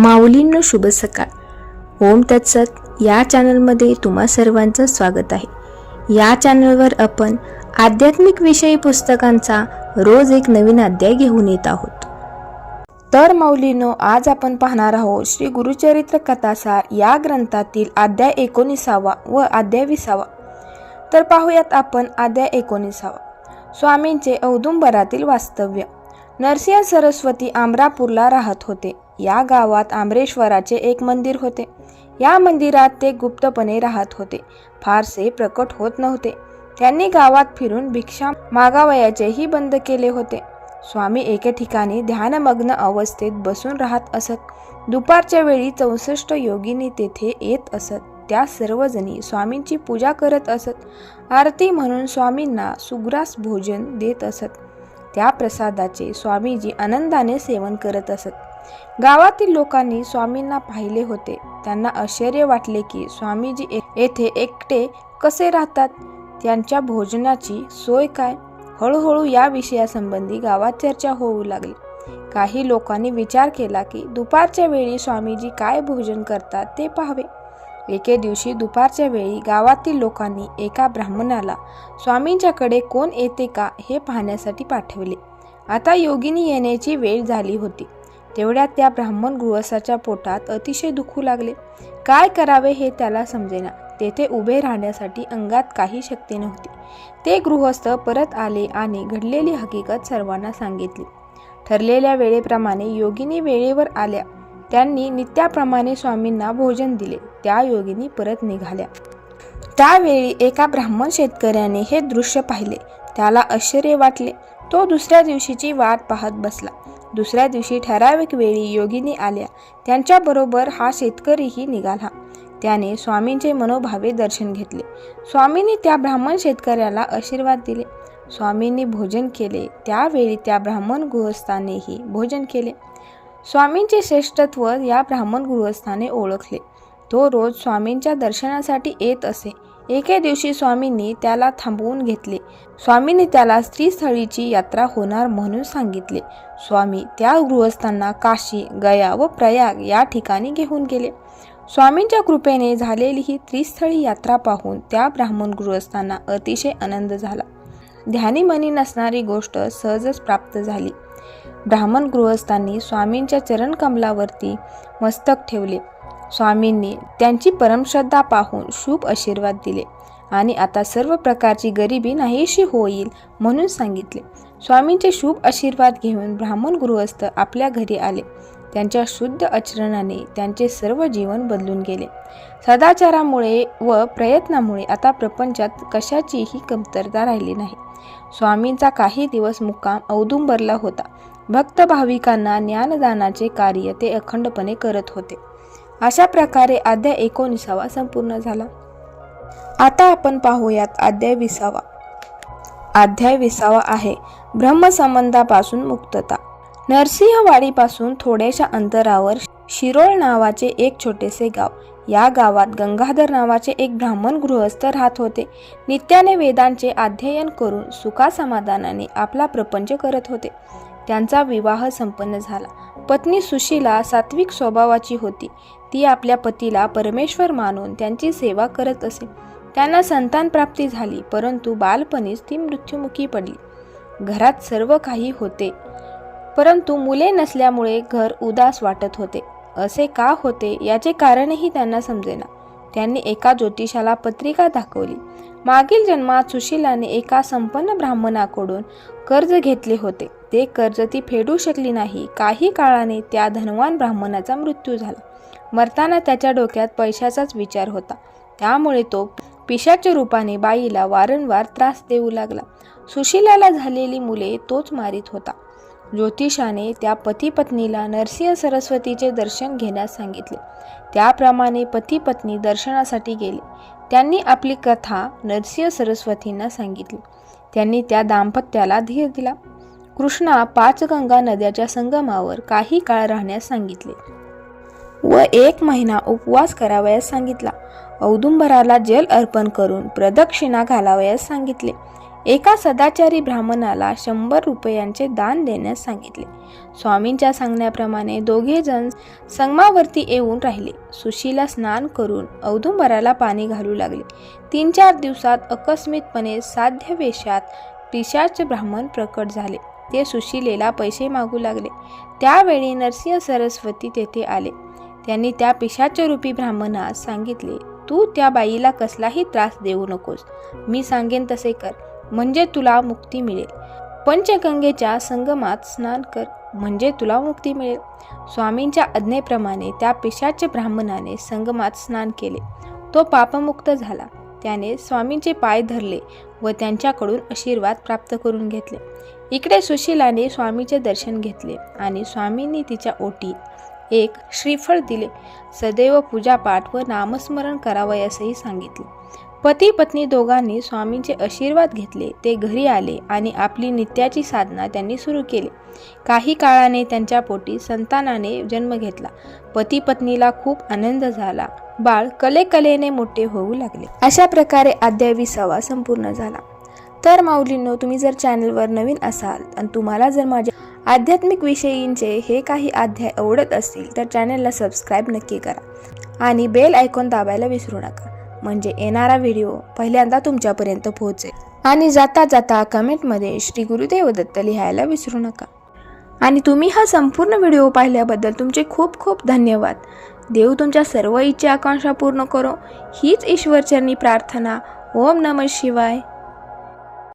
माऊलींनो शुभ सकाळ. ओम तत्सत. या चॅनलमध्ये तुम्हा सर्वांचं स्वागत आहे. या चॅनलवर आपण आध्यात्मिक विषयी पुस्तकांचा रोज एक नवीन अध्याय घेऊन येत आहोत. तर माऊलीनो आज आपण पाहणार आहोत श्री गुरुचरित्र कथासार या ग्रंथातील अध्याय एकोणीसावा व अध्याय विसावा. तर पाहूयात आपण अध्याय एकोणीसावा. स्वामींचे औदुंबरातील वास्तव्य. नरसिंह सरस्वती आमरापूरला राहत होते. या गावात आमरेश्वराचे एक मंदिर होते. या मंदिरात ते गुप्तपणे राहत होते. फारसे प्रकट होत नव्हते. त्यांनी गावात फिरून भिक्षा मागावयाचेही बंद केले होते. स्वामी एके ठिकाणी ध्यानमग्न अवस्थेत बसून राहत असत. दुपारच्या वेळी चौसष्ट योगिनी तेथे येत असत. त्या सर्वजणी स्वामींची पूजा करत असत. आरती म्हणून स्वामींना सुग्रास भोजन देत असत. त्या प्रसादाचे स्वामीजी आनंदाने सेवन करत असत. गावातील लोकांनी स्वामींना पाहिले होते. त्यांना आश्चर्य वाटले की स्वामीजी येथे एकटे कसे राहतात? त्यांच्या भोजनाची सोय काय? हळूहळू या विषयासंबंधी गावात चर्चा होऊ लागली. काही लोकांनी विचार केला की दुपारच्या वेळी स्वामीजी काय भोजन करतात ते पाहावे. एके दिवशी दुपारच्या वेळी गावातील लोकांनी एका ब्राह्मणाला स्वामींच्याकडे कोण येते का हे पाहण्यासाठी पाठवले. आता योगिनी येण्याची वेळ झाली होती. तेवढ्यात त्या ब्राह्मण गृहस्थाच्या पोटात अतिशय दुखू लागले. काय करावे हे त्याला समजेना. तेथे उभे राहण्यासाठी अंगात काही शक्ती नव्हती. ते गृहस्थ परत आले आणि घडलेली हकीकत सर्वांना सांगितली. ठरलेल्या वेळेप्रमाणे योगिनी वेळेवर आल्या. त्यांनी नित्याप्रमाणे स्वामींना भोजन दिले. त्या योगिनी परत निघाल्या. त्यावेळी एका ब्राह्मण शेतकऱ्याने हे दृश्य पाहिले. त्याला आश्चर्य वाटले. तो दुसऱ्या दिवशीची वाट पाहत बसला. दुसऱ्या दिवशी ठराविक वेळी योगिनी आल्या. त्यांच्याबरोबर हा शेतकरीही निघाला. त्याने स्वामींचे मनोभावे दर्शन घेतले. स्वामींनी त्या ब्राह्मण शेतकऱ्याला आशीर्वाद दिले. स्वामींनी भोजन केले. त्यावेळी त्या ब्राह्मण गृहस्थानेही भोजन केले. स्वामींचे श्रेष्ठत्व या ब्राह्मण गृहस्थाने ओळखले. तो रोज स्वामींच्या दर्शनासाठी येत असे. एके दिवशी स्वामींनी त्याला थांबवून घेतले. स्वामींनी त्याला स्त्रीस्थळीची यात्रा होणार म्हणून सांगितले. स्वामी त्या गृहस्थांना काशी गया व प्रयाग या ठिकाणी घेऊन गेले. स्वामींच्या कृपेने झालेली ही त्रिस्थळी यात्रा पाहून त्या ब्राह्मण गृहस्थांना अतिशय आनंद झाला. ध्यानीमनी नसणारी गोष्ट सहजच प्राप्त झाली. ब्राह्मण गृहस्थांनी स्वामींच्या चरणकमलावरती मस्तक ठेवले. स्वामींनी त्यांची परमश्रद्धा पाहून शुभ आशीर्वाद दिले. आणि आता सर्व प्रकारची गरिबी नाहीशी होईल म्हणून सांगितले. स्वामींचे शुभ आशीर्वाद घेऊन ब्राह्मण गृहस्थ आपल्या घरी आले. त्यांच्या शुद्ध आचरणाने त्यांचे सर्व जीवन बदलून गेले. सदाचारामुळे व प्रयत्नामुळे आता प्रपंचात कशाचीही कमतरता राहिली नाही. स्वामींचा काही दिवस मुक्काम औदुंबरला होता. भक्त भाविकांना ज्ञानदानाचे कार्य ते अखंडपणे करत होते. अशा प्रकारे अध्याय एकोणीसावा संपूर्ण झाला. आता आपण पाहूयात अध्याय विसावा. अध्याय विसावा आहे ब्रह्मसंबंधापासून मुक्तता. नरसिंहवाडीपासून थोड्याशा अंतरावर शिरोळ नावाचे एक छोटेसे गाव. या गावात गंगाधर नावाचे एक ब्राह्मण गृहस्थ राहत होते. नित्याने वेदांचे अध्ययन करून सुखासमाधानाने आपला प्रपंच करत होते. त्यांचा विवाह संपन्न झाला. पत्नी सुशीला सात्विक स्वभावाची होती. ती आपल्या पतीला परमेश्वर मानून त्यांची सेवा करत असे. त्यांना संतान प्राप्ती झाली परंतु बालपणीच ती मृत्युमुखी पडली. घरात सर्व काही होते परंतु मुले नसल्यामुळे घर उदास वाटत होते. असे का होते याचे कारणही त्यांना समजेना. त्यांनी एका ज्योतिषाला पत्रिका दाखवली. मागील जन्मात सुशीलाने एका संपन्न ब्राह्मणाकडून कर्ज घेतले होते. ते कर्ज ती फेडू शकली नाही. काही काळाने त्या धनवान ब्राह्मणाचा मृत्यू झाला. मरताना त्याच्या डोक्यात पैशाचाच विचार होता. त्यामुळे तो पिशाच्या रूपाने बाईला वारंवार त्रास देऊ लागला. सुशीलाला झालेली मुले तोच मारित होता. ज्योतिषाने त्या पतीपत्नीला नरसिंह सरस्वतीचे दर्शन घेण्यास सांगितले. त्याप्रमाणे पतीपत्नी दर्शनासाठी गेले. त्यांनी आपली कथा नरसिंह सरस्वतींना सांगितली. त्यांनी त्या दाम्पत्याला धीर दिला. कृष्णा पाचगंगा नद्याच्या संगमावर काही काळ राहण्यास सांगितले व एक महिना उपवास करावयास सांगितला. औदुंबराला जल अर्पण करून प्रदक्षिणा घालावयास सांगितले. एका सदाचारी ब्राह्मणाला शंभर रुपयांचे दान देण्यास सांगितले. स्वामींच्या सांगण्याप्रमाणे दोघे जण संगमावरती येऊन राहिले. सुशीला स्नान करून औदुंबराला पाणी घालू लागले. तीन चार दिवसात अकस्मितपणे साध्य वेशात पिशाच ब्राह्मण प्रकट झाले. ते सुशीलेला पैसे मागू लागले. त्यावेळी नरसिंह सरस्वती तेथे आले. त्यांनी त्या पिशाच रूपी ब्राह्मणास सांगितले तू त्या बाईला कसलाही त्रास देऊ नकोस. मी सांगेन तसे कर. म्हणजे तुला मुक्ती मिळेल. पंचगंगेच्या संगमात स्नान कर म्हणजे तुला मुक्ती मिळेल. स्वामींच्या आज्ञेप्रमाणे त्या पिशाच ब्राह्मणाने संगमात स्नान केले. तो पापमुक्त झाला. त्याने स्वामींचे पाय धरले व त्यांच्याकडून आशीर्वाद प्राप्त करून घेतले. इकडे सुशीलाने स्वामीचे दर्शन घेतले आणि स्वामींनी तिच्या ओटी एक श्रीफळ दिले. सदैव पूजापाठ व नामस्मरण करावयासही सांगितले. पती पत्नी दोघांनी स्वामींचे आशीर्वाद घेतले. ते घरी आले आणि आपली नित्याची साधना त्यांनी सुरू केली. काही काळाने त्यांच्या पोटी संतानाने जन्म घेतला. पती पत्नीला खूप आनंद झाला. बाळ कलेकलेने मोठे होऊ लागले. अशा प्रकारे अध्याय विसावा संपूर्ण झाला. तर माऊलींनो तुम्ही जर चॅनलवर नवीन असाल आणि तुम्हाला जर माझ्या आध्यात्मिक विषयींचे हे काही अध्याय आवडत असतील तर चॅनलला सबस्क्राईब नक्की करा आणि बेल आयकॉन दाबायला विसरू नका. म्हणजे येणारा व्हिडिओ पहिल्यांदा तुमच्यापर्यंत पोहोचेल. आणि जाता जाता कमेंटमध्ये श्री गुरुदेव दत्त लिहायला विसरू नका. आणि तुम्ही हा संपूर्ण व्हिडिओ पाहिल्याबद्दल तुमचे खूप खूप धन्यवाद. देव तुमच्या सर्व इच्छा आकांक्षा पूर्ण करो. हीच ईश्वरचरणी प्रार्थना. ओम नम शिवाय.